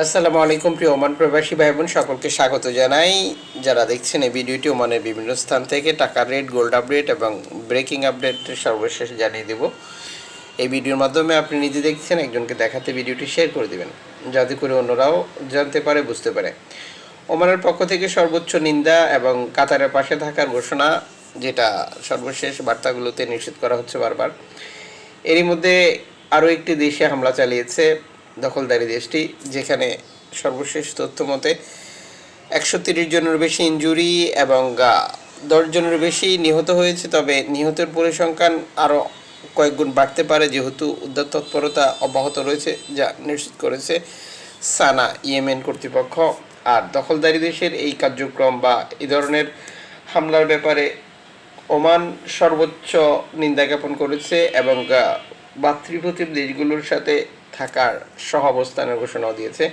আসসালামু আলাইকুম প্রিয় ওমান প্রবাসী ভাই বোন সকলকে স্বাগত জানাই। যারা দেখছেন এই ভিডিওটি ওমানের বিভিন্ন স্থান থেকে, টাকার রেট গোল্ড আপডেট এবং ব্রেকিং আপডেট সর্বশেষ জানিয়ে দেব। এই ভিডিওর মাধ্যমে আপনি নিজে দেখছেন, একজনকে দেখাতে ভিডিওটি শেয়ার করে দিবেন, যাতে করে অন্যরাও জানতে পারে, বুঝতে পারে। ওমানের পক্ষ থেকে সর্বোচ্চ নিন্দা এবং কাতারের পাশে থাকার ঘোষণা, যেটা সর্বশেষ বার্তাগুলোতে নিশ্চিত করা হচ্ছে বারবার। এরই মধ্যে আরও একটি দেশে হামলা চালিয়েছে দখলদারি দেশটি, যেখানে সর্বশেষ তথ্য মতে একশো তিরিশ জনের বেশি ইনজুরি এবং দশ জনের বেশি নিহত হয়েছে, তবে নিহতের পরিসংখ্যান আরও কয়েকগুণ বাড়তে পারে, যেহেতু উদ্ধার তৎপরতা অব্যাহত রয়েছে, যা নিশ্চিত করেছে সানা ইয়েমেন কর্তৃপক্ষ। আর দখলদারি দেশের এই কার্যক্রম বা এই ধরনের হামলার ব্যাপারে ওমান সর্বোচ্চ নিন্দা জ্ঞাপন করেছে এবং আহ, ভাতৃপ্রতিম দেশগুলোর সাথে থাকার সহ অবস্থানের ঘোষণাও দিয়েছে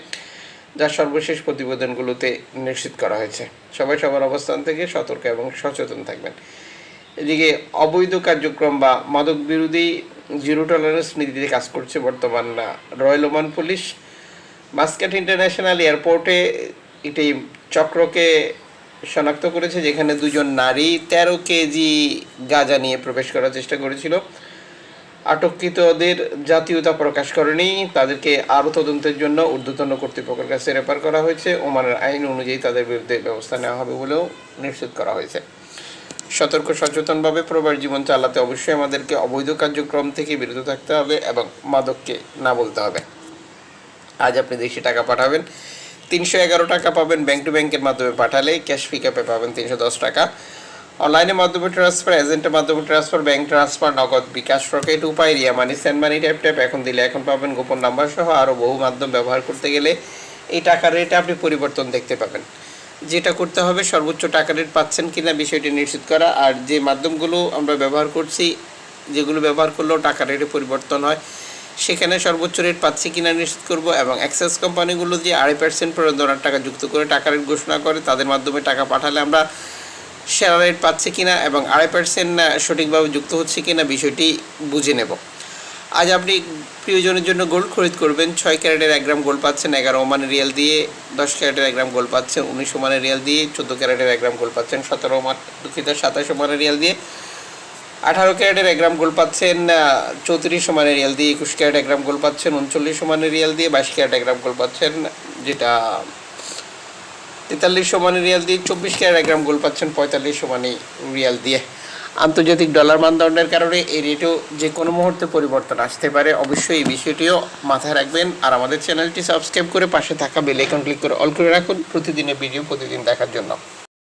যা সর্বশেষ প্রতিবেদনগুলোতে নিশ্চিত করা হয়েছে। সবাই সবার অবস্থান থেকে সতর্ক এবং সচেতন থাকবেন। এদিকে অবৈধ কার্যক্রম বা মাদক বিরোধী জিরো টলারেন্স নীতিতে কাজ করছে বর্তমান royal Oman police. Muscat international এয়ারপোর্টে একটি চক্রকে শনাক্ত করেছে যেখানে দুজন নারী তেরো কেজি গাঁজা নিয়ে প্রবেশ করার চেষ্টা করেছিল। আটককৃতদের জাতীয়তা প্রকাশ করেনি। তাদেরকে আরও তদন্তের জন্য ঊর্ধ্বতন কর্তৃপক্ষের কাছে রেফার করা হয়েছে। ওমানের আইন অনুযায়ী তাদের বিরুদ্ধে ব্যবস্থা নেওয়া হবে বলেও নিশ্চিত করা হয়েছে। সতর্ক, সচেতনভাবে প্রবাস জীবন চালাতে অবশ্যই আমাদেরকে অবৈধ কার্যক্রম থেকে বিরত থাকতে হবে এবং মাদককে না বলতে হবে। আজ আপনি দেশে টাকা পাঠাবেন, তিনশো এগারো টাকা পাবেন ব্যাংক টু ব্যাংকের মাধ্যমে পাঠালে, ক্যাশ পিকআপে পাবেন তিনশো দশ টাকা। অনলাইনের মাধ্যমে ট্রান্সফার এজেন্টের মাধ্যমে transfer bank transfer Nagad bKash Rocket, Upay, Ria Money send money tap tap এখন দিলে এখন পাবেন গোপন নাম্বার সহ আরও বহু মাধ্যম ব্যবহার করতে গেলে এই টাকার রেটে আপনি পরিবর্তন দেখতে পাবেন। যেটা করতে হবে, সর্বোচ্চ টাকা রেট পাচ্ছেন কিনা বিষয়টি নিশ্চিত করা। আর যে মাধ্যমগুলো আমরা ব্যবহার করছি, যেগুলো ব্যবহার করলেও টাকা রেটে পরিবর্তন হয়, সেখানে সর্বোচ্চ রেট পাচ্ছি কিনা নিশ্চিত করব এবং অ্যাক্সেস কোম্পানিগুলো যে আড়াই পার্সেন্ট প্রণোদনার টাকা যুক্ত করে টাকা রেট ঘোষণা করে, তাদের মাধ্যমে টাকা পাঠালে আমরা সেরা রেট পাচ্ছি কিনা এবং আড়াই পার্সেন্ট সঠিকভাবে যুক্ত হচ্ছে কিনা বিষয়টি বুঝে নেব। আজ আপনি প্রিয়জনের জন্য গোল্ড খরিদ করবেন। ছয় ক্যারেটের এক গ্রাম গোল্ড পাচ্ছেন, এগারো ওমানের রিয়াল দিয়ে দশ ক্যারেটের এক গ্রাম গোল্ড পাচ্ছেন, উনিশ ওমানের রিয়াল দিয়ে চোদ্দ ক্যারেটের এক গ্রাম গোল্ড পাচ্ছেন, সতেরো ওমান, দুঃখিত, সাতাশ ওমানের রিয়াল দিয়ে আঠারো ক্যারেটের এক গ্রাম গোল্ড পাচ্ছেন চৌত্রিশ সমানের রিয়াল দিয়ে একুশ ক্যারেট এক গ্রাম গোল্ড পাচ্ছেন, উনচল্লিশ সমানের রিয়াল দিয়ে বাইশ ক্যারেট এক গ্রাম গোল্ড পাচ্ছেন, যেটা তেতাল্লিশ সমানে রিয়াল দিয়ে চব্বিশ ক্যারেট গ্রাম গোল্ড পাচ্ছেন পঁয়তাল্লিশ সমানে রিয়াল দিয়ে। আন্তর্জাতিক ডলার মানদণ্ডের কারণে এই রেটও যে কোনো মুহূর্তে পরিবর্তন আসতে পারে। অবশ্যই এই বিষয়টিও মাথায় রাখবেন আর আমাদের চ্যানেলটি সাবস্ক্রাইব করে পাশে থাকা বেল আইকন ক্লিক করে অল করে রাখুন। প্রতিদিনের ভিডিও প্রতিদিন দেখার জন্য।